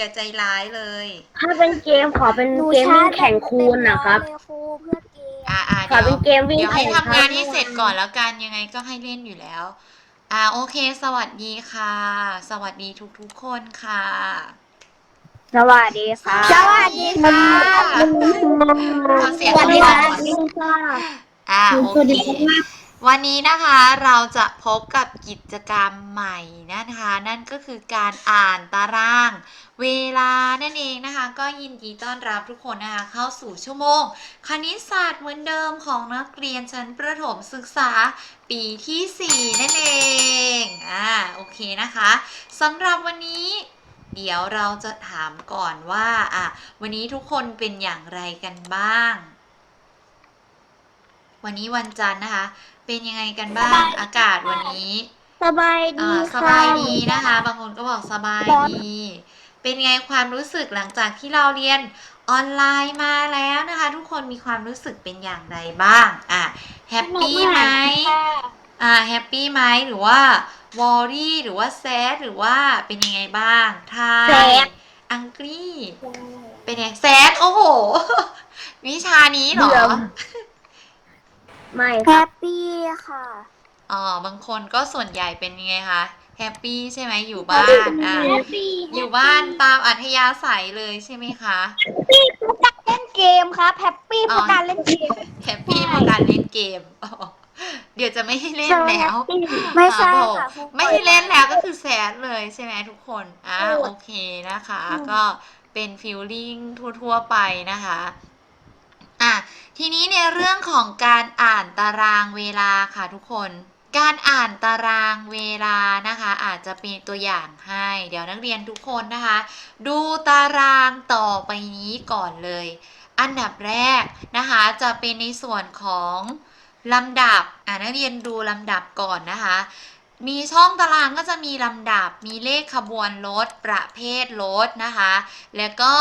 อย่าใจร้ายเลย ถ้าเป็นเกมขอเป็นหนูเกมชาวิ่งร์จแข่งคูณนะครับเต็มเลยครูเพื่อเกมอ่าอ่าขอเดี๋ยวเป็นเกมวิ่งเดี๋ยวให้แข่งทำงานครับให้เสร็จก่อนแล้วกันยังไงก็ให้เล่นอยู่แล้ว อ่าโอเค สวัสดีค่ะ สวัสดีทุกๆคนค่ะ สวัสดีค่ะสวัสดีค่ะ ขอเสียงสวัสดีก่ค่ะอนอ่าโอเควั วันนี้นะคะเราจะพบกับกิจกรรมใหม่นะคะ นั่นก็คือการอ่านตาราง เวลานั่นเองนะคะ ก็ยินดีต้อนรับทุกคนนะคะเข้าสู่ชั่วโมง คณิตศาสตร์เหมือนเดิมของนักเรียนชั้นประถมศึกษาปีที่ 4 นั่นเองอ่าโอเคนะคะสำหรับวันนี้เดี๋ยวเราจะถามก่อนว่าอะวันนี้ทุกคนเป็นอย่างไรกันบ้าง วันนี้วันจันทร์นะคะ เป็นยังไงกันบ้างอากาศวันนี้สบายดีอ่าสค่ะบายดีนะคะ บางคนก็บอกสบายร้อนดี เป็นไงความรู้สึกหลังจากที่เราเรียนออนไลน์มาแล้วนะคะ ทุกคนมีความรู้สึกเป็นอย่างไรบ้าง อะแฮปปี้ไหมอ่าแฮปปี้ไหมหรือว่าวอรี่หรือว่าแซดหรือว่าเป็นยังไงบ้างไทย sad อังกฤษเป็นไงแซดโอ้โห วิชานี้เหรอเดี๋ยว ไม่แฮครับปปี้ค่ะ อ๋อบางคนก็ส่วนใหญ่เป็นยังไงคะแฮปปี้ใช่ไหมอยู่บ้านอะแฮปปี้อยู่บ้านตามอัธยาศัยเลยใช่ไหมคะเล่นเกมครับแฮปปี้เพราะการเล่นเกม แฮปปี้เพราะการเล่นเกมอ๋อเดี๋ยวจะไม่ให้เล่นแล้ว ไม่ใช่อ่าบอกค่ะครูไม่ให้เล่นแล้วก็คือแซดเลยใช่ไหมทุกคน อ่าพูดโอเคนะคะ ก็เป็นฟิลลิ่งทั่ว ๆ ไปนะคะอะ ทีนี้ในเรื่องของการอ่านตารางเวลาค่ะทุกคน การอ่านตารางเวลานะคะ อาจจะเป็นตัวอย่างให้ เดี๋ยวนักเรียนทุกคนนะคะ ดูตารางต่อไปนี้ก่อนเลย อันดับแรกนะคะจะเป็นในส่วนของลำดับอ่านักเรียนดูลำดับก่อนนะคะ มีช่องตารางก็จะมีลำดับ มีเลขขบวนรถ ประเภทรถนะคะ แล้วก็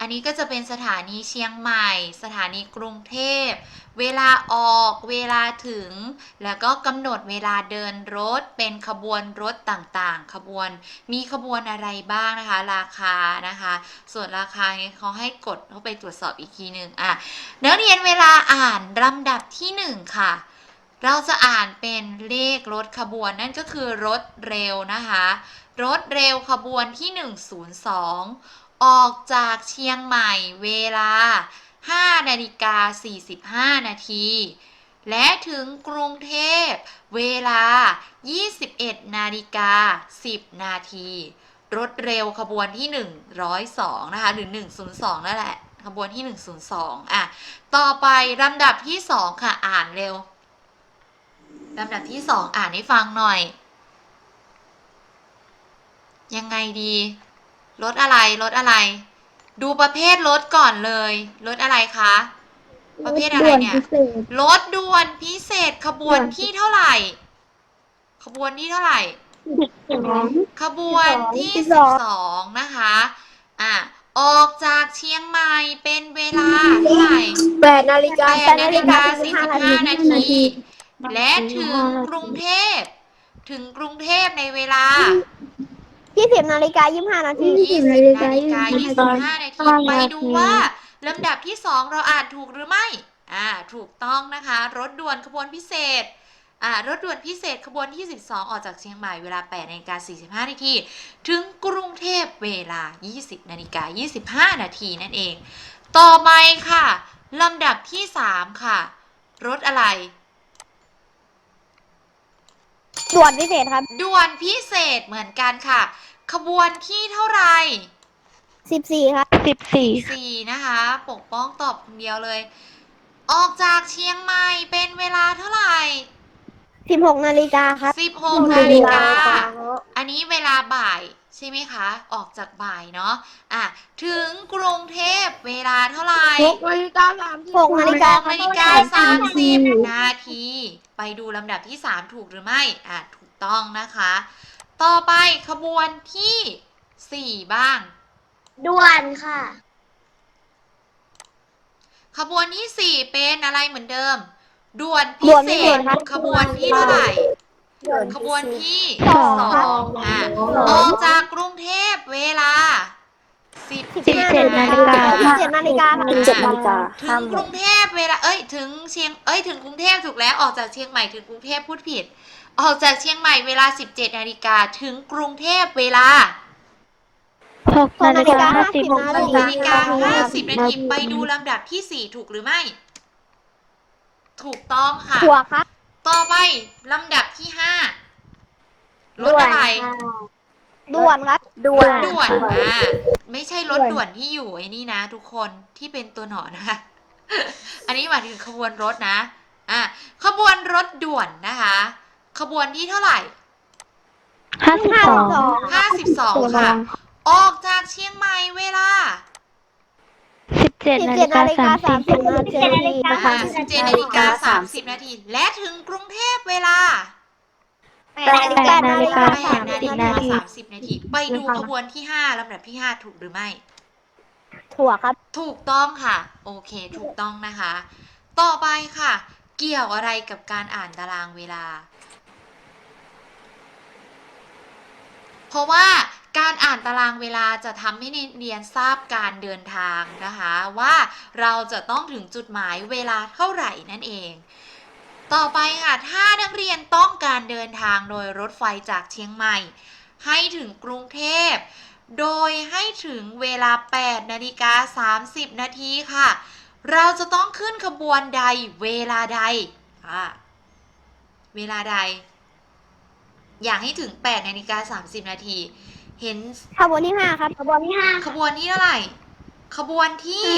อันนี้ก็จะเป็นสถานีเชียงใหม่ สถานีกรุงเทพ เวลาออก เวลาถึง แล้วก็กำหนดเวลาเดินรถ เป็นขบวนรถต่างๆ ขบวน มีขบวนอะไรบ้างนะคะ ราคานะคะ ส่วนราคาเนี่ยเขาให้กดเข้าไปตรวจสอบอีกทีหนึ่งอะนักเรียนเวลาอ่านลำดับที่หนึ่งค่ะ เราจะอ่านเป็นเลขรถขบวนนั่นก็คือรถเร็วนะคะ รถเร็วขบวนที่ 102 ออกจากเชียงใหม่เวลา 5 นาฬิกา 45 นาที และถึงกรุงเทพเวลา 21 นาฬิกา 10 นาที รถเร็วขบวนที่ 102 นะคะ หรือ 102 นั่นแหละ ขบวนที่ 102 อะ ต่อไปลำดับที่ 2 ค่ะ อ่านเร็ว ลำดับที่2อ่านให้ฟังหน่อย ยังไงดีรถอะไรรถอะไร ดูประเภทรถก่อนเลยรถอะไรคะ ประเภทอะไรเนี่ยรถด่วนพิเศษขบวนที่เท่าไหร่ ขบวนที่เท่าไหร่ ขบวนที่ที่สอง12นะคะอะออกจากเชียงใหม่เป็นเวลาเท่าไหร่แปดนาฬิกาแปดนาฬิกาสี่สิบห้านาที และถึงกรุงเทพ ถึงกรุงเทพในเวลา ยี่สิบนาฬิกายี่สิบห้านาที20นาฬิกา25นาทีไปดูว่าลำดับที่2เราอ่านถูกหรือไม่ อ่า ถูกต้องนะคะ รถด่วนขบวนพิเศษ อ่า รถด่วนพิเศษขบวนที่12 ออกจากเชียงใหม่เวลา8นาฬิกา45 นาที ถึงกรุงเทพเวลา 20นาฬิกา25 นาทีนั่นเอง ต่อไปค่ะ ลำดับที่ 3 ค่ะ รถอะไร ด่วนพิเศษครับด่วนพิเศษเหมือนกันค่ะ ขบวนที่เท่าไหร่สิบสี่ครับสิบสี่สี่นะคะ ปกป้องตอบคนเดียวเลย ออกจากเชียงใหม่เป็นเวลาเท่าไหร่สิบหกนาฬิกาครับสิบหกนาฬิกาอันนี้เวลาบ่ายใช่ไหมคะ ออกจากบ่ายเนาะอะถึงกรุงเทพเวลาเท่าไหร่หกนาฬิกาสามสิบหกนาฬิหกากนาฬิกาสามสิบนา ที ไปดูลำดับที่ 3 ถูกหรือไม่ อะ ถูกต้องนะคะ ต่อไปขบวนที่ 4 บ้าง ด่วนค่ะ ขบวนที่ 4 เป็นอะไรเหมือนเดิม ด่วนพิด่วนเศพิเศษษครับขบวนที่เท่าไหร่ ขบวนที่สองสครับองอะออกจากกรุงเทพเวลา สิบสิบเจ็ดนาฬิกา สิบเจ็ดนาฬิกาสิบเจ็ดนาฬิกาถึงกรุงเทพเวลาเอ้ยถึงเชียงเอ้ยถึงกรุงเทพถูกแล้วออกจากเชียงใหม่ถึงกรุงเทพพูดผิด ออกจากเชียงใหม่เวลา 17นาฬิกาถึงกรุงเทพเวลาหกนาฬิกาห้าสิบหกหกนาฬิกาห้าสิบนาทีไปดูลำดับที่สี่ถูกหรือไม่ ถูกต้องค่ะ ถั่วครับต่อไปลำดับที่ห้ารถอะไร ด่วนครับด่วน ด่วนอ่าไม่ใช่รถด่วนที่อยู่ไอ้นี่นะ ทุกคนที่เป็นตัวหนอนนะคะ อันนี้หมายถึงขบวนรถนะ อ่าขบวนรถด่วนนะคะ ขบวนที่เท่าไหร่ ห้าสิบสองห้าสิบสองค่ะ ออกจากเชียงใหม่เวลาสิบเจ็ดสิบนาเจ็ฬิดกานาฬิกาสามสิสาบมสิบนาทีนะคะสิบเจ็ดนาฬิกาสามสิบนาที และถึงกรุงเทพเวลา แปดนาฬิกาแปดสามแปดสิบนาฬิกานาฬิกาสามสิบนาที ไปดูขบวนที่ห้าลำดับที่ห้าถูกหรือไม่ ถั่วครับ ถูกต้องค่ะ โอเค ถูกต้องนะคะ ต่อไปค่ะ เกี่ยวอะไรกับการอ่านตารางเวลา เพราะว่าการอ่านตารางเวลาจะทำให้นักเรียนทราบการเดินทางนะคะ ว่าเราจะต้องถึงจุดหมายเวลาเท่าไหร่นั่นเอง ต่อไปค่ะ ถ้านักเรียนต้องการเดินทางโดยรถไฟจากเชียงใหม่ ให้ถึงกรุงเทพ โดยให้ถึงเวลา 8 นาฬิกา 30 นาทีค่ะ เราจะต้องขึ้นขบวนใดเวลาใดอ่าเวลาใด อยากให้ถึง 8 นาฬิกา 30 นาที เห็นขบวนที่ห้าครับขบวนที่ห้าขบวนที่เท่าไหร่ ขบวนที่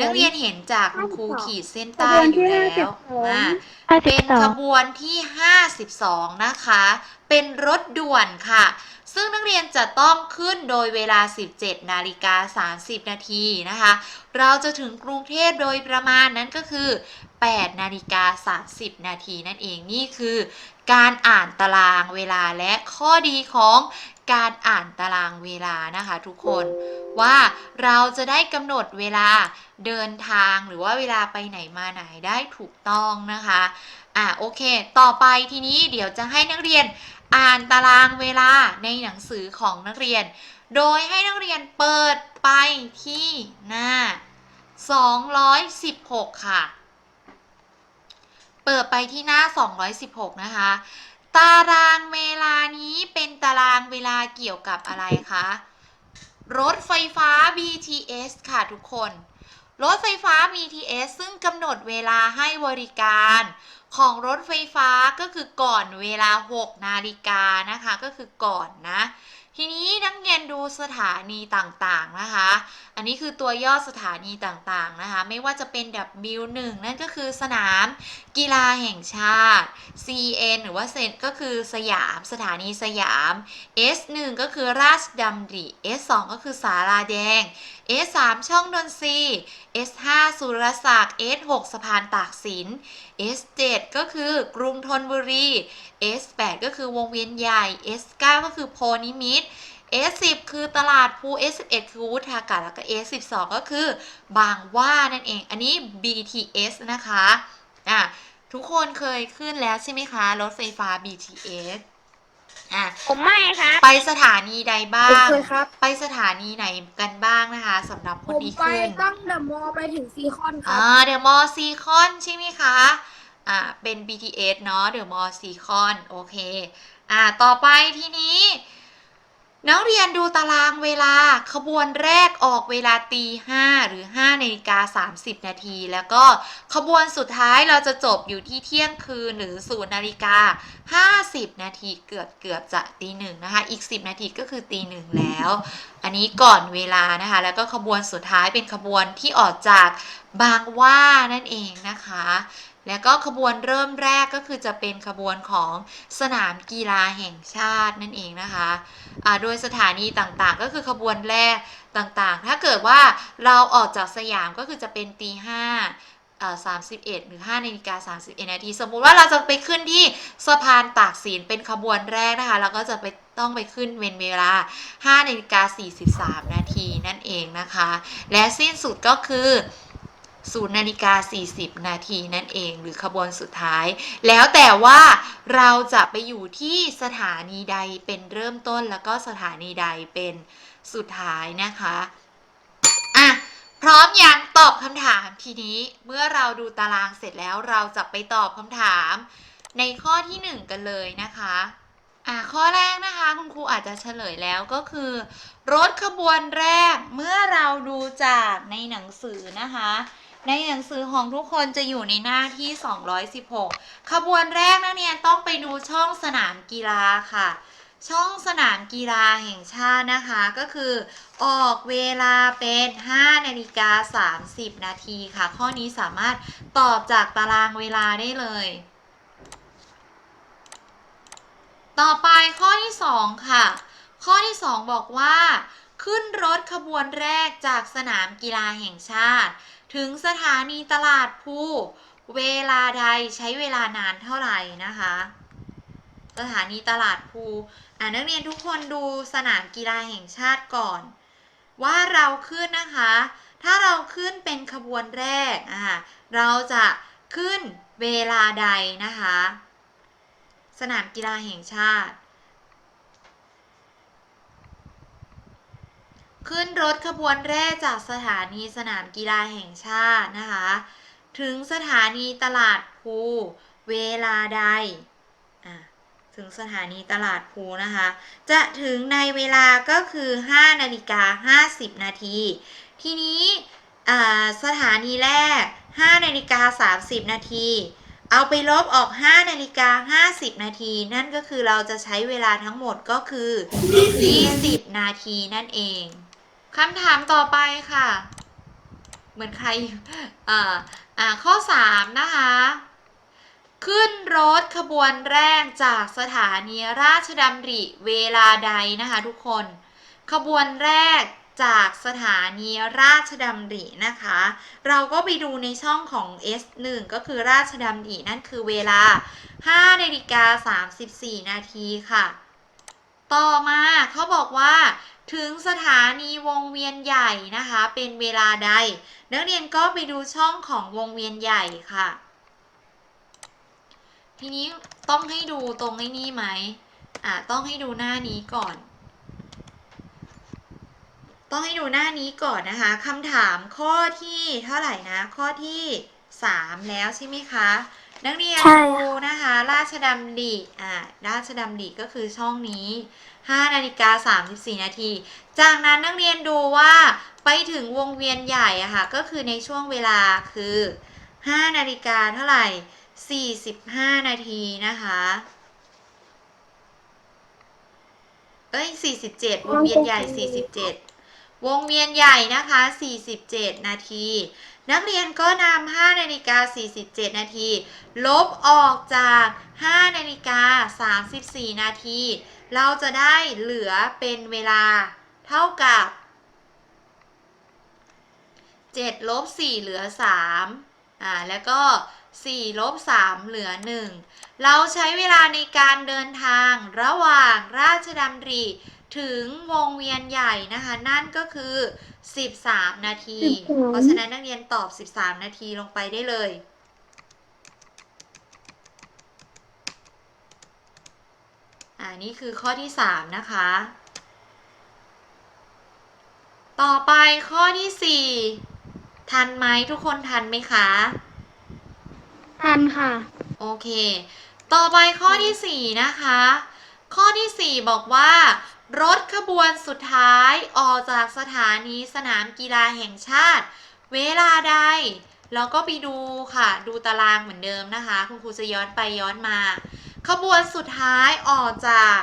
นักเรียนเห็นจากคุณครูขีดเส้นใต้อยู่แล้วอ่าห้าสิเป็บนสอขงบวนที่52นะคะ เป็นรถด่วนค่ะ ซึ่งนักเรียนจะต้องขึ้นโดยเวลา 17 นาฬิกา 30 นาทีนะคะ เราจะถึงกรุงเทพโดยประมาณนั้นก็คือ 8 นาฬิกา 30 นาทีนั่นเองนี่คือการอ่านตารางเวลาและข้อดีของ การอ่านตารางเวลานะคะทุกคนว่าเราจะได้กำหนดเวลาเดินทางหรือว่าเวลาไปไหนมาไหนได้ถูกต้องนะคะอะโอเค ต่อไปทีนี้เดี๋ยวจะให้นักเรียนอ่านตารางเวลาในหนังสือของนักเรียน โดยให้นักเรียนเปิดไปที่หน้า 216 ค่ะ เปิดไปที่หน้า 216 นะคะ ตารางเวลานี้เป็นตารางเวลาเกี่ยวกับอะไรคะ รถไฟฟ้า BTS ค่ะทุกคน รถไฟฟ้า BTS ซึ่งกำหนดเวลาให้บริการของรถไฟฟ้าก็คือก่อนเวลา 6 นาฬิกานะคะ ก็คือก่อนนะ ทีนี้นักเรียนดูสถานีต่างๆนะคะ อันนี้คือตัวย่อสถานีต่างๆนะคะ ไม่ว่าจะเป็น W1 นั่นก็คือสนามกีฬาแห่งชาติ CN หรือว่าเซนก็คือสยาม สถานีสยาม S1 ก็คือราชดำริ S2 ก็คือสาราแดง S3 ช่องนนทรี S5 สุรศักดิ์ S6 สะพานตากสิน S7 ก็คือกรุงธนบุรี S8 ก็คือวงเวียนใหญ่ S9 ก็คือโพนิมิต S10 คือตลาดภู S11 คือวุฒากาศแล้วก็ S12 ก็คือบางว่านั่นเอง อันนี้ BTS นะคะ อะทุกคนเคยขึ้นแล้วใช่ไหมคะ รถไฟฟ้า BTS อะผมไม่ครับ ไปสถานีใดบ้าผมง เคยครับ ไปสถานีไหนกันบ้างนะคะสำหรับคนที่ขึ้น ตั้งเดอะมอลล์ไปถึงซีคอนครัอ่าเดอะมอลล์ซีคอนใช่ไหมคะ อ่า เป็น BTS เนาะเดอะมอลล์ซีคอนโอเค อ่า ต่อไปทีนี้ นักเรียนดูตารางเวลาขบวนแรกออกเวลาตีห้าหรือ5นาฬิกา30 นาที แล้วก็ขบวนสุดท้ายเราจะจบอยู่ที่เที่ยงคืนหรือ0นาฬิกา50 นาทีเกือบเกือบจะตีหนึ่งนะคะ อีก 10 นาทีก็คือตีหนึ่งแล้ว อันนี้ก่อนเวลานะคะ แล้วก็ขบวนสุดท้ายเป็นขบวนที่ออกจากบางว่านั่นเองนะคะ แล้วก็ขบวนเริ่มแรกก็คือจะเป็นขบวนของสนามกีฬาแห่งชาตินั่นเองนะคะอ่าโดยสถานีต่างๆ ก็คือขบวนแรกต่างๆ ถ้าเกิดว่าเราออกจากสยามก็คือจะเป็นตีห้าสามสิบเอ็ดหรือ5นาฬิกาสามสิบเอ็ดนาที สมมุติว่าเราจะไปขึ้นที่สะพานตากสินเป็นขบวนแรกนะคะ เราก็จะไปต้องไปขึ้นเป็นเวลา5นาฬิกา43นาทีนั่นเองนะคะ และสิ้นสุดก็คือ 0นาฬิกา40 นาทีนั่นเองหรือขบวนสุดท้าย แล้วแต่ว่าเราจะไปอยู่ที่สถานีใดเป็นเริ่มต้นแล้วก็สถานีใดเป็นสุดท้ายนะคะอะพร้อมยังตอบคำถามทีนี้เมื่อเราดูตารางเสร็จแล้วเราจะไปตอบคำถามในข้อที่หนึ่งกันเลยนะคะอ่าข้อแรกนะคะคุณครูอาจจะเฉลยแล้วก็คือ รถขบวนแรกเมื่อเราดูจากในหนังสือนะคะ ในหนังสือของทุกคนจะอยู่ในหน้าที่ 216 ขบวนแรกนักเรียนต้องไปดูช่องสนามกีฬาค่ะ ช่องสนามกีฬาแห่งชาตินะคะก็คือ ออกเวลาเป็น 5 นาฬิกา 30 นาทีค่ะ ข้อนี้สามารถตอบจากตารางเวลาได้เลย ต่อไปข้อที่ 2 ค่ะ ข้อที่ 2 บอกว่า ขึ้นรถขบวนแรกจากสนามกีฬาแห่งชาติ ถึงสถานีตลาดภูเวลาใดใช้เวลานานเท่าไหร่นะคะ สถานีตลาดภูอ่านักเรียนทุกคนดูสนามกีฬาแห่งชาติก่อน ว่าเราขึ้นนะคะ ถ้าเราขึ้นเป็นขบวนแรกอ่าเราจะขึ้นเวลาใดนะคะ สนามกีฬาแห่งชาติ ขึ้นรถขบวนแรกจากสถานีสนามกีฬาแห่งชาตินะคะ ถึงสถานีตลาดภูเวลาใด ถึงสถานีตลาดภูนะคะ จะถึงในเวลาก็คือ 5 นาฬิกา 50 นาที ทีนี้สถานีแรก 5 นาฬิกา 30 นาที เอาไปลบออก 5 นาฬิกา 50 นาที นั่นก็คือเราจะใช้เวลาทั้งหมดก็คือ 20 นาทีนั่นเอง คำถามต่อไปค่ะ เหมือนใครอ่าอ่าข้อ 3 นะคะ ขึ้นรถขบวนแรกจากสถานีราชดำริเวลาใดนะคะทุกคน ขบวนแรกจากสถานีราชดำรินะคะ เราก็ไปดูในช่องของ S1 ก็คือราชดำรินั่นคือเวลา5นาฬิกา34 นาทีค่ะ ต่อมาเขาบอกว่า ถึงสถานีวงเวียนใหญ่นะคะ เป็นเวลาใด นักเรียนก็ไปดูช่องของวงเวียนใหญ่ค่ะ ทีนี้ต้องให้ดูตรงไอ้นี่ไหมอ่าต้องให้ดูหน้านี้ก่อน ต้องให้ดูหน้านี้ก่อนนะคะคำถามข้อที่เท่าไหร่นะ ข้อที่ 3 แล้วใช่ไหมคะ นักเรียนใช่ดูนะคะ ราชดำริอ่าราชดำริก็คือช่องนี้5นาฬิกา34 นาที จากนั้นนักเรียนดูว่าไปถึงวงเวียนใหญ่อะค่ะก็คือในช่วงเวลาคือ5นาฬิกาเท่าไหร่ 45 นาทีนะคะ เอ้ย 47 วงเวียนใหญ่ 47 วงเวียนใหญ่นะคะ 47 นาที นักเรียนก็นำ5นาฬิกา47 นาที ลบออกจาก5นาฬิกา34 นาที เราจะได้เหลือเป็นเวลาเท่ากับ7ลบ4เหลือ3อ่าแล้วก็4ลบ3เหลือ 1 เราใช้เวลาในการเดินทางระหว่างราชดำริ ถึงวงเวียนใหญ่นะคะ นั่นก็คือ 13 นาที13เพราะฉะนั้นนักเรียนตอบ 13 นาทีลงไปได้เลยอ่านี่คือข้อที่ 3 นะคะ ต่อไปข้อที่ 4 ทันไหมทุกคนทันไหมคะ ทันค่ะ โอเค ต่อไปข้อที่ 4 นะคะข้อที่ 4 บอกว่า รถขบวนสุดท้ายออกจากสถานีสนามกีฬาแห่งชาติ เวลาใดเราก็ไปดูค่ะ ดูตารางเหมือนเดิมนะคะ คุณครูจะย้อนไปย้อนมา ขบวนสุดท้ายออกจาก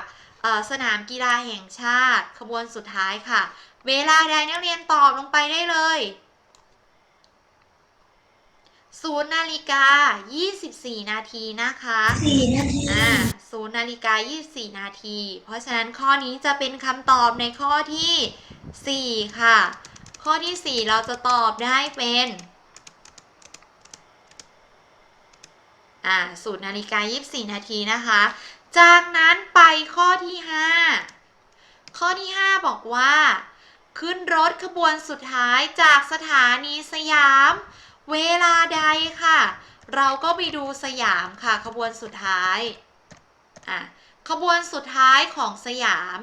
สนามกีฬาแห่งชาติ ขบวนสุดท้ายค่ะ เวลาใดนักเรียนตอบลงไปได้เลย 0นาฬิกา24นาทีนะคะ4นาทีอ่า0นาฬิกา24นาที เพราะฉะนั้นข้อนี้จะเป็นคำตอบในข้อที่4ค่ะ ข้อที่4เราจะตอบได้เป็นอ่า0นาฬิกา24นาทีนะคะ จากนั้นไปข้อที่5ข้อที่5บอกว่า ขึ้นรถขบวนสุดท้ายจากสถานีสยาม เวลาใดค่ะ เราก็ไปดูสยามค่ะ ขบวนสุดท้ายอะขบวนสุดท้ายของสยาม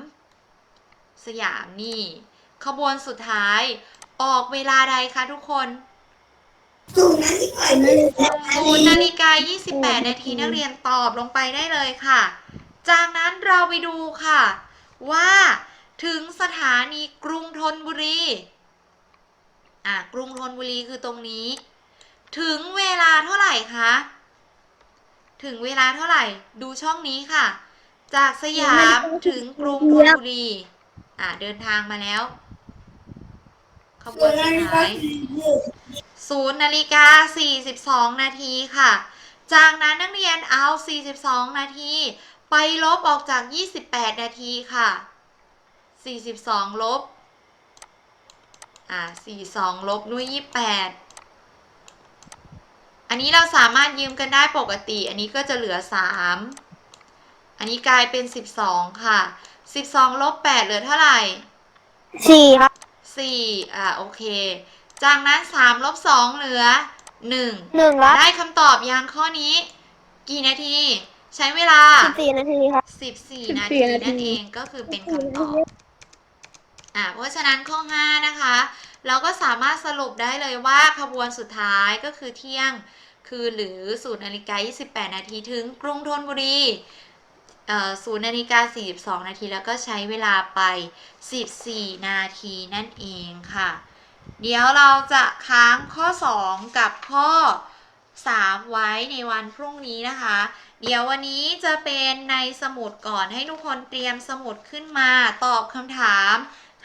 สยามนี่ ขบวนสุดท้ายออกเวลาใดคะทุกคนศูนย์นาฬิกาศูนย์นาฬิกา28 นาทีนักเรียนตอบลงไปได้เลยค่ะ จากนั้นเราไปดูค่ะ ว่าถึงสถานีกรุงธนบุรี อะ กรุงธนบุรีคือตรงนี้ ถึงเวลาเท่าไหร่คะ ถึงเวลาเท่าไหร่ ดูช่องนี้ค่ะ จากสยามถึงกรุงธนบุรี อะเดินทางมาแล้วขบวนสุดท้ายศูนย์นาฬิกา42นาทีค่ะ จากนั้นนักเรียนเอา 42 นาที ไปลบออกจาก 28 นาทีค่ะ 42 ลบ อ่า 42 ลบด้วย 28 อันนี้เราสามารถยืมกันได้ปกติ อันนี้ก็จะเหลือ 3 อันนี้กลายเป็น 12 ค่ะ 12ลบ8เหลือเท่าไหร่สี่ครับสี่อ่าโอเค จากนั้นสามลบสองเหลือหนึ่งหนึ่งครับได้คำตอบยังข้อนี้ กี่นาที ใช้เวลาสิบสี่นาทีครับสิบสี่นาทีนั่นเองก็คือเป็นคำตอบอ่าเพราะฉะนั้นข้อห้านะคะ เราก็สามารถสรุปได้เลยว่าขบวนสุดท้ายก็คือเที่ยงคืนหรือศูนย์นาฬิกา28 นาทีถึงกรุงธนบุรีศูนย์นาฬิกา42 นาทีแล้วก็ใช้เวลาไป 14 นาทีนั่นเองค่ะ เดี๋ยวเราจะค้างข้อ 2 กับข้อ 3 ไว้ในวันพรุ่งนี้นะคะ เดี๋ยววันนี้จะเป็นในสมุดก่อนให้ทุกคนเตรียมสมุดขึ้นมาตอบคำถาม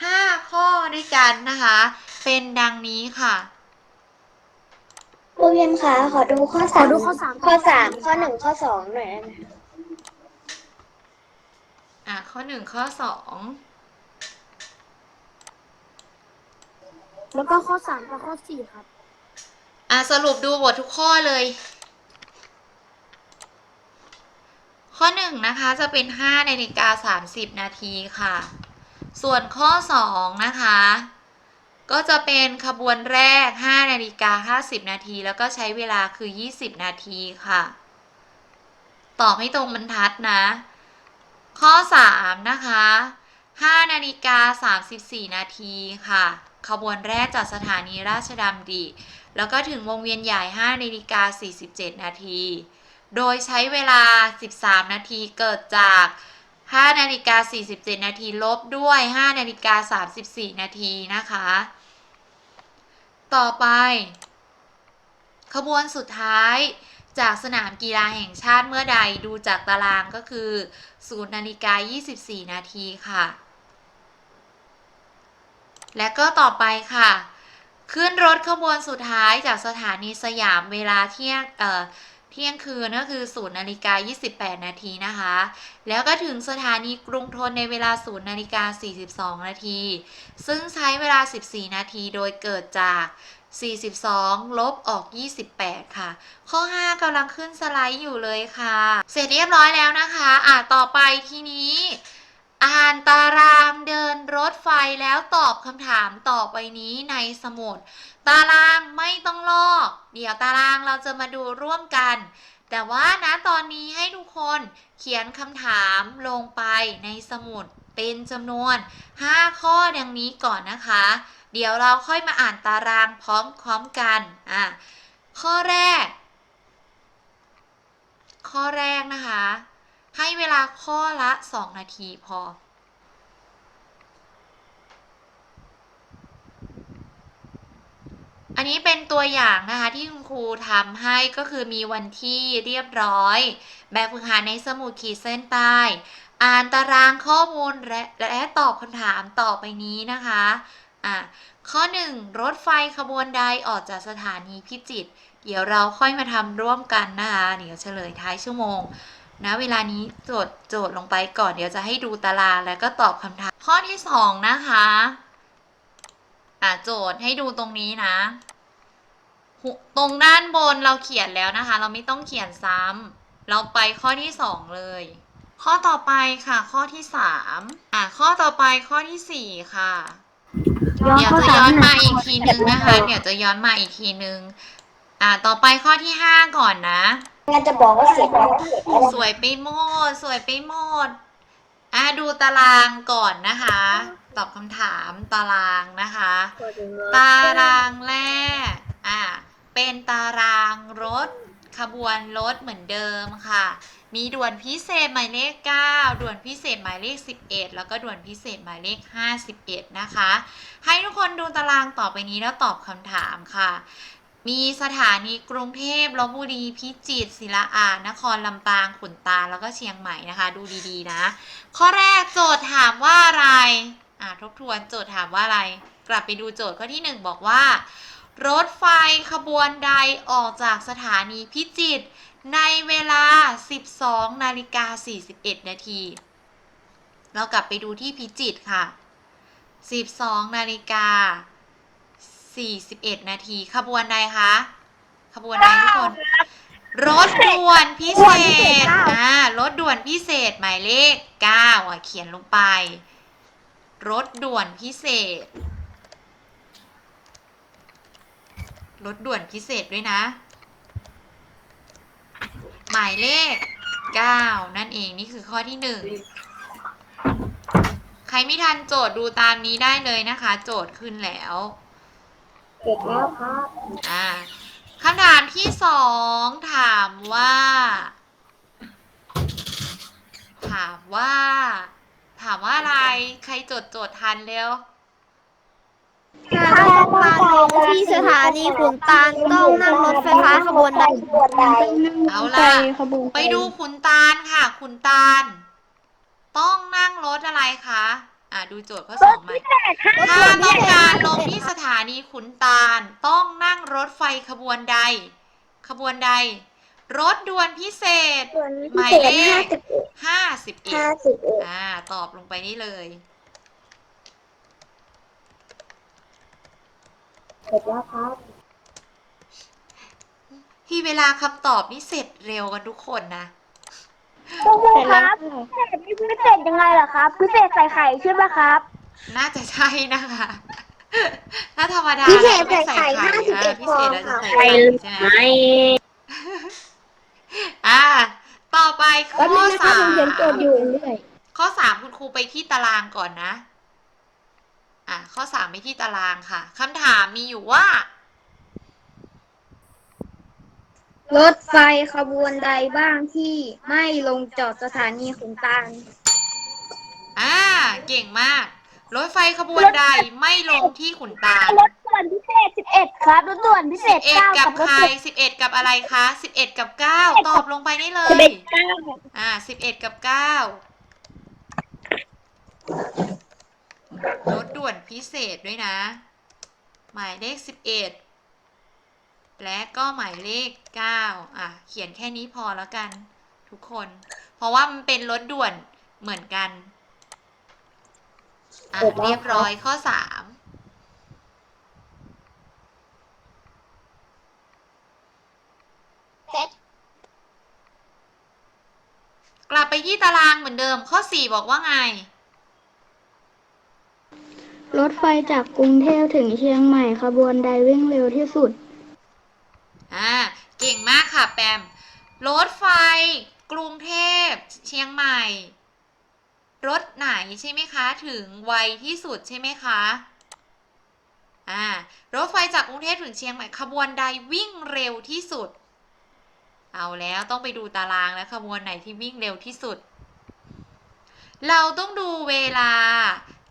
5 ข้อด้วยกันนะคะ เป็นดังนี้ค่ะครูเพียนคะขอดูข้อขสาอมดูข้อสาม ข้อสามข้อหนึ่งข้อสองหน่อยได้ไหมอะข้อ 1 ข้อแล้วก็ข้อสามกับข้อสี่ครับ2อะสรุปดูบททุกข้อเลย ข้อ 1 นะคะจะเป็น 5นาฬิกา30 นาทีค่ะ ส่วนข้อ 2 นะคะ ก็จะเป็นขบวนแรก 5 นาฬิกา 50 นาที แล้วก็ใช้เวลาคือ 20 นาทีค่ะ ตอบให้ตรงบรรทัดนะ ข้อ 3 นะคะ 5 นาฬิกา 34 นาทีค่ะ ขบวนแรกจากสถานีราชดำริแล้วก็ถึงวงเวียนใหญ่ 5 นาฬิกา 47 นาที โดยใช้เวลา 13 นาทีเกิดจาก 5นาฬิกา47 นาทีลบด้วย 5 นาฬิกา 34 นาทีนะคะ ต่อไป ขบวนสุดท้ายจากสนามกีฬาแห่งชาติเมื่อใดดูจากตารางก็คือ 0 นาฬิกา 24 นาทีค่ะ และก็ต่อไปค่ะ ขึ้นรถขบวนสุดท้ายจากสถานีสยามเวลาเที่ยงเอ่อ เที่ยงคืนก็คือ0นาฬิกา28 นาทีนะคะ แล้วก็ถึงสถานีกรุงธนในเวลา0นาฬิกา42 นาที ซึ่งใช้เวลา 14 นาทีโดยเกิดจาก 42 ลบออก 28 ค่ะ ข้อ 5กำลังขึ้นสไลด์อยู่เลยค่ะ เสร็จเรียบร้อยแล้วนะคะ อะต่อไปทีนี้อ่านตารางเดินรถไฟแล้วตอบคำถามต่อไปนี้ในสมุด ตารางไม่ต้องลอก เดี๋ยวตารางเราจะมาดูร่วมกัน แต่ว่านะตอนนี้ให้ทุกคนเขียนคำถามลงไปในสมุดเป็นจำนวน 5 ข้อดังนี้ก่อนนะคะ เดี๋ยวเราค่อยมาอ่านตารางพร้อมๆกันอะข้อแรก ข้อแรกนะคะ ให้เวลาข้อละ 2 นาทีพอ อันนี้เป็นตัวอย่างนะคะที่คุณครูทำให้ก็คือมีวันที่เรียบร้อย แบบฝึกหัดในสมุดขีดเส้นใต้ อ่านตารางข้อมูลและและตอบคำถามต่อไปนี้นะคะอะข้อ 1 รถไฟขบวนใดออกจากสถานีพิจิตรเดี๋ยวเราค่อยมาทำร่วมกันนะคะเดี๋ยวเฉลยท้ายชั่วโมงนะเวลานี้โจทย์โจทย์ลงไปก่อนเดี๋ยวจะให้ดูตารางแล้วก็ตอบคำถาม ข้อที่ 2 นะคะ อะโจทย์ให้ดูตรงนี้นะหุตรงด้านบนเราเขียนแล้วนะคะ เราไม่ต้องเขียนซ้ำเราไปข้อที่2เลย ข้อต่อไปค่ะ ข้อที่3อะข้อต่อไปข้อทีสี่4ค่ะเดี๋ยวจะย้อนมาอีกทีนึงนะคะ เดี๋ยวจะย้อนมาอีกทีนึง อ่า ต่อไปข้อที่5ก่อนนะงั้นจะบอกว่าเสร็จแล้วสวยไปหมด สวยไปหมดอะ ดูตารางก่อนนะคะ ตอบคำถามตารางนะคะ ตารางแรกอ่าเป็นตารางรถขบวนรถเหมือนเดิมค่ะ มีด่วนพิเศษหมายเลข 9 ด่วนพิเศษหมายเลข 11 แล้วก็ด่วนพิเศษหมายเลข 51 นะคะ ให้ทุกคนดูตารางต่อไปนี้แล้วตอบคำถามค่ะ มีสถานีกรุงเทพลบบุรี พิจิตรศิลาอาดนครลำปาง ขุนตาลแล้วก็เชียงใหม่นะคะ ดูดีๆนะ ข้อแรกโจทย์ถามว่าอะไรอ่าทบทวนโจทย์ถามว่าอะไร กลับไปดูโจทย์ข้อที่ 1 บอกว่า รถไฟขบวนใดออกจากสถานีพิจิตรในเวลา 12 นาฬิกา 41 นาที เรากลับไปดูที่พิจิตรค่ะ 12 นาฬิกา 41 นาที ขบวนใดคะ ขบวนใดทุกคน รถด่วนพิเศษอ่ารถด่วนพิเศษหมายเลข9อะเขียนลงไป รถด่วนพิเศษ รถด่วนพิเศษด้วยนะ หมายเลข9นั่นเองนี่คือข้อที่1ใครไม่ทันโจทย์ดูตามนี้ได้เลยนะคะ โจทย์ขึ้นแล้วเสร็จแล้วครับอ่า คำถามที่สองถามว่า ถามว่า ถามว่าอะไร ใครจดโจทย์ทันเร็ว ถ้าต้องการลงที่สถานีขุนตาลต้องนั่งรถไฟฟ้าขบวนใดเอาล่ะ ไปดูขุนตาลค่ะ ขุนตาล ต้องนั่งรถอะไรคะ อ่าดูโจทย์ข้อสองใหม่ ถ้าต้องการลงที่สถานีขุนตาล ต้องนั่งรถไฟขบวนใด ขบวนใด รถด่วนพิเศษส่วนหมายพิเศเลษขห้าสิบเอ็ดห้า51สิบเอ็ดอ่า ตอบลงไปนี่เลยเสร็จแล้วครับที่เวลาคำตอบนี่เสร็จเร็วกันทุกคนนะ ครูครับพิเศษนี่พิเศษยังไงล่ะครับ พิเศษใส่ไข่ใช่ไหมครับ น่าจะใช่นะคะ ถ้าธรรมดาพิเศษไม่ใส่ไข่ห้าสิบเอ็ดพิพเศอษเราจะค่ะใส่ไข่ใช่ไหมอ่า ต่อไปข้อสามอยู่เรื่อยข้อสามคุณครูไปที่ตารางก่อนนะ อะข้อสามไปที่ตารางค่ะคำถามมีอยู่ว่า รถไฟขบวนใดบ้างที่ไม่ลงจอดสถานีขุนตาลอ่า เก่งมาก รถไฟขบวนใดไม่ลงที่ขุนตาลรถด่วนพิเศษ 11 ครับ รถด่วนพิเศษเอ็ด9กักับบรถใครด่วนสิบเอ็ดกับอะไรคะสิบเอ็ดกับเก้าตอบลงไปนี่เลย11อ่าสิบเอ็ดกับเก้ารถด่วนพิเศษด้วยนะ หมายเลขสิบเอ็ด และก็หมายเลขเก้าอะ เขียนแค่นี้พอแล้วกัน ทุกคน เพราะว่ามันเป็นรถด่วนเหมือนกัน อะเสร็จแล้วเรียบร้อยข้อสามกลับไปที่ตารางเหมือนเดิม ข้อ 4 บอกว่าไง รถไฟจากกรุงเทพถึงเชียงใหม่ขบวนใดวิ่งเร็วที่สุดอ่าเก่ง มากค่ะแปม รถไฟ กรุงเทพ เชียงใหม่ รถไหนใช่ไหมคะ ถึงไวที่สุดใช่ไหมคะอ่ารถไฟจากกรุงเทพถึงเชียงใหม่ขบวนใดวิ่งเร็วที่สุด เอาแล้วต้องไปดูตารางแล้วขบวนไหนที่วิ่งเร็วที่สุด เราต้องดูเวลา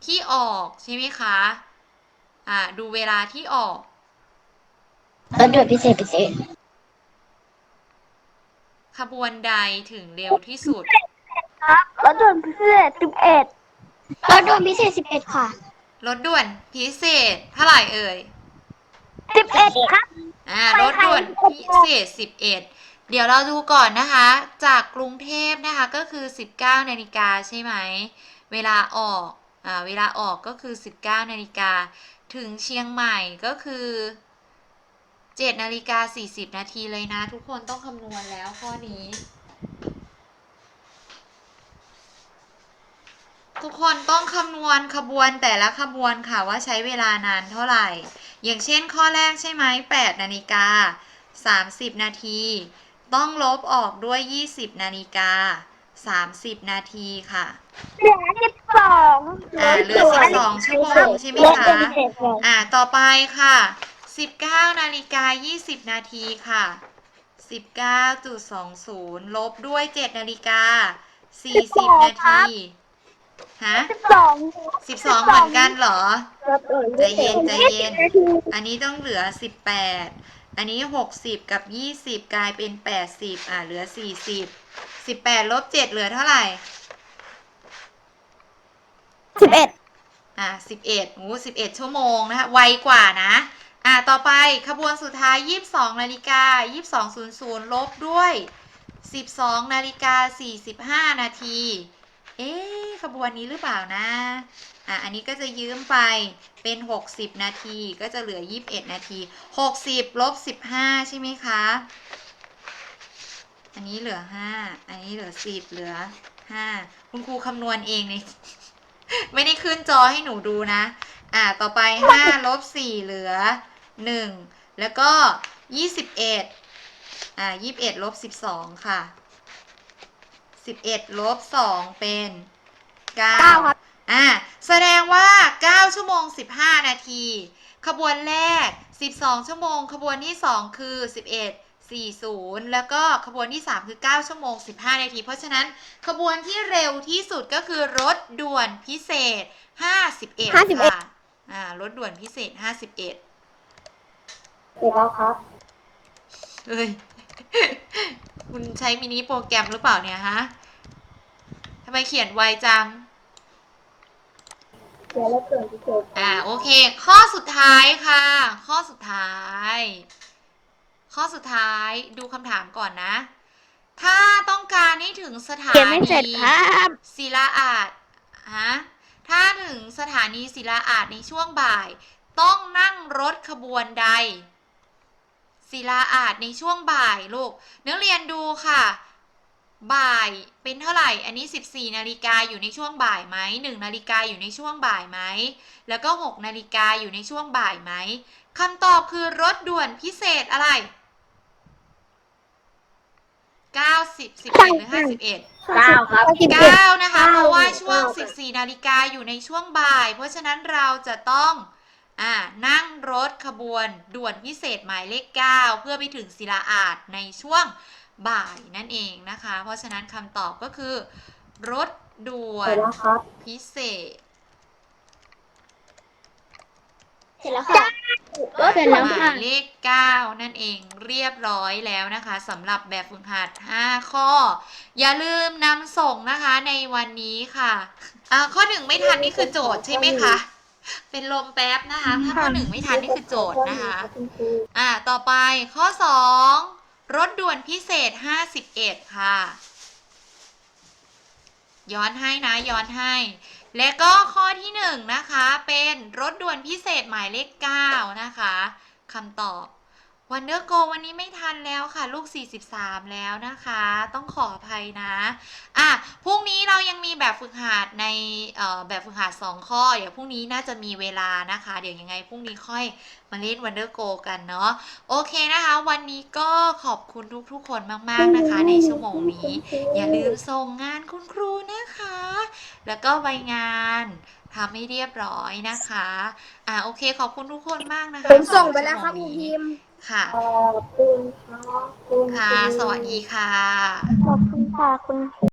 ที่ออกใช่ไหมคะอ่าดูเวลาที่ออกรถด่วนพิเศษพิเศษ ขบวนใดถึงเร็วที่สุดรถด่วนพิเศษ11รถด่วนพิเศษสิบเอ็ดค่ะรถด่วนพิเศษเท่าไหร่เอ่ย11ครับ อ่าไปรถด่วนค่ะพิเศษ 11 เดี๋ยวเราดูก่อนนะคะ จากกรุงเทพนะคะก็คือ 19นาฬิกาใช่ไหม เวลาออก อ่า เวลาออกก็คือ 19นาฬิกา ถึงเชียงใหม่ก็คือ 7นาฬิกา40 นาทีเลยนะ ทุกคนต้องคำนวณแล้วข้อนี้ ทุกคนต้องคำนวณขบวนแต่ละขบวนค่ะว่าใช้เวลานานเท่าไหร่ อย่างเช่นข้อแรกใช่ไหม8นาฬิกา30 นาที ต้องลบออกด้วย 20 นาฬิกา30 นาทีค่ะ เหลือสองอ่าเหลือ12ชั่วโมงใช่ไหมคะ อ่า ต่อไปค่ะ 19นาฬิกา20 นาทีค่ะ 19.20 ลบด้วย 7 นาฬิกา 40 นาทีฮะสอง12เหมือนกันเหรอ ใจเย็นใจเย็น อันนี้ต้องเหลือ18อันนี้60กับ20กลายเป็น80อ่าเหลือ40 18ลบ7เหลือเท่าไหร่สิบเอ็ดอ่าสิบเอ็ดโอ้สิบเอ็ดชั่วโมงนะคะ ไวกว่านะ อ่าต่อไปขบวนสุดท้ายยี่สิบสองนาฬิกายี่สิบสองศูนย์ศูนย์ลบด้วยสิบสองนาฬิกาสี่สิบห้านาที เอ๊ขบวนนี้หรือเปล่านะ อะอันนี้ก็จะยืมไปเป็นหกสิบนาทีก็จะเหลือยี่สิบเอ็ดนาทีหกสิบลบสิบห้าใช่ไหมคะ อันนี้เหลือห้าอันนี้เหลือสิบเหลือห้าคุณครูคำนวณเองเลยไม่ได้ขึ้นจอให้หนูดูนะ อ่า ต่อไปห้าลบสี่เหลือ หนึ่งแล้วก็ยี่สิบเอ็ดอ่ายี่สิบเอ็ดลบสิบสองค่ะสิบเอ็ดลบสองเป็นเก้าเก้าครับ อ่าแสดงว่าเก้าชั่วโมงสิบห้านาที ขบวนแรกสิบสองชั่วโมง ขบวนที่สองคือสิบเอ็ดสี่ศูนย์แล้วก็ขบวนที่สามคือเก้าชั่วโมงสิบห้านาที เพราะฉะนั้นขบวนที่เร็วที่สุดก็คือรถด่วนพิเศษ 51 51ค่ะอ่ารถด่วนพิเศษ 51 เสร็จแล้วครับเอ้ย คุณใช้มินิโปรแกรมหรือเปล่าเนี่ยฮะทำไมเขียนไวจัง เดี๋ยวเราเกิดพิเศษอ่าโอเค ข้อสุดท้ายค่ะ ข้อสุดท้าย ข้อสุดท้ายดูคำถามก่อนนะ ถ้าต้องการให้ถึงสถาเขียนไม่เสร็จนีครับศิลาอาดฮะถ้าถึงสถานีศิลาอาดในช่วงบ่าย ต้องนั่งรถขบวนใด ศิลาอาดในช่วงบ่ายลูก นักเรียนดูค่ะ บ่ายเป็นเท่าไหร่ อันนี้ 14นาฬิกาอยู่ในช่วงบ่ายไหม1นาฬิกาอยู่ในช่วงบ่ายไหม แล้วก็ 6นาฬิกาอยู่ในช่วงบ่ายไหมคำตอบคือรถด่วนพิเศษอะไร 90 11หรือ51 เก้าครับ9นะคะเก้าเพราะว่าช่วงเก้า14 นาฬิกาอยู่ในช่วงบ่าย เพราะฉะนั้นเราจะต้อง อ่านั่งรถขบวนด่วนพิเศษหมายเลข 9 เพื่อไปถึงศิลาอาดในช่วงบ่ายนั่นเองนะคะ เพราะฉะนั้นคำตอบก็คือ รถด่วเสร็นจแล้วครับพิเศษเสร็จแล้วค่ะเสร็จแล้วหค่ะมายเลข 9 นั่นเองเรียบร้อยแล้วนะคะสำหรับแบบฝึกหัด 5 ข้อ อย่าลืมนำส่งนะคะในวันนี้ค่ะอ่าข้อหนึ่งไม่ทันนี่คือโจทย์ใช่ไหมคะ เป็นลมแป๊บนะคะ ถ้าข้อหนึ่งไม่ทันนี่คือโจทย์นะคะ อ่า ต่อไปข้อ2รถด่วนพิเศษ51ค่ะ ย้อนให้นะ ย้อนให้ และก็ข้อที่หนึ่งนะคะ เป็นรถด่วนพิเศษหมายเลข9นะคะคำตอบ วันเดอร์โกวันนี้ไม่ทันแล้วค่ะ ลูก 43 แล้วนะคะ ต้องขออภัยนะอะพรุ่งนี้เรายังมีแบบฝึกหัดในเอ่อแบบฝึกหัด2ข้อ เดี๋ยวพรุ่งนี้น่าจะมีเวลานะคะ เดี๋ยวยังไงพรุ่งนี้ค่อยมาเล่นวันเดอร์โกกันเนาะโอเคนะคะ วันนี้ก็ขอบคุณทุกๆคนมากๆนะคะ ในชั่วโมงนี้ อย่าลืมส่งงานคุณครูนะคะ แล้วก็ใบงานทำให้เรียบร้อยนะคะ อ่าโอเคขอบคุณทุกคนมากนะคะผมส่งไปแล้วครับสำหคุณชั่วโมงพินี้มพ์ ค่ะ ขอบคุณครับคุณค่ะ สวัสดีค่ะ ขอบคุณค่ะคุณ